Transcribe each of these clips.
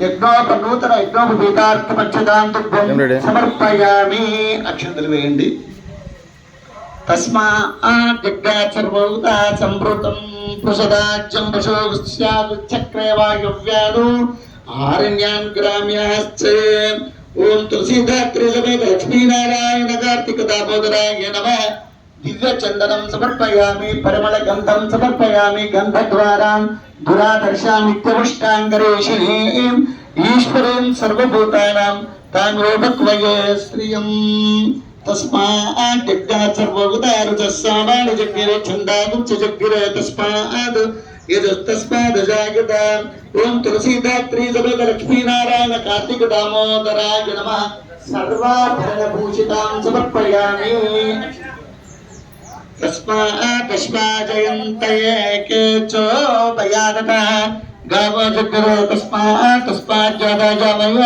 యజ్ఞోపనూతన యజ్ఞోపవీతార్థమక్షదాం సమర్పయామి అక్షంతలు వేయండి. తస్మా సంభృతం పృషదాజ్యం పశోగుశ్చాగుచక్రే వాయువ్యాలు ఆరణ్యాన్ గ్రామ్యాశ్చ ఓం తులసీదాత్రి సమేత లక్ష్మీనారాయణ కార్తీక దామోదరాయ నమ. దివ్య చందనం సమర్పయామి పరిమళ గంధం సమర్పయామి గంధద్వారాం दुरादर्शामित्यमुष्टाङ्गरेशिनीम् ईश्वरीम् तान् तस्मात् जग्गिरे च जग्गिरे तस्मात् ॐ तुलसीदात्री कार्तिक दामोदराय नमः। सर्वाभरणभूषितां समर्पयामि। तस्मात्तस्माजयन्तये केचोपयादत गावो जग्गरो तस्मात् तस्माज्जाता जामय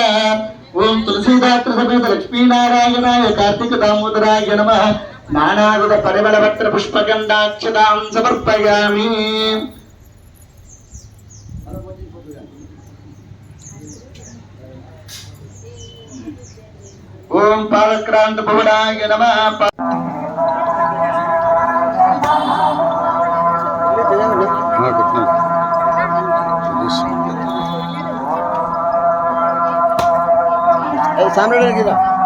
ॐ तुलसीदात्र समेत लक्ष्मीनारायणाय कार्तिक दामोदराय नमः नानाविध परिमलपत्र पुष्पगन्धाक्षतां समर्पयामि ॐ सामने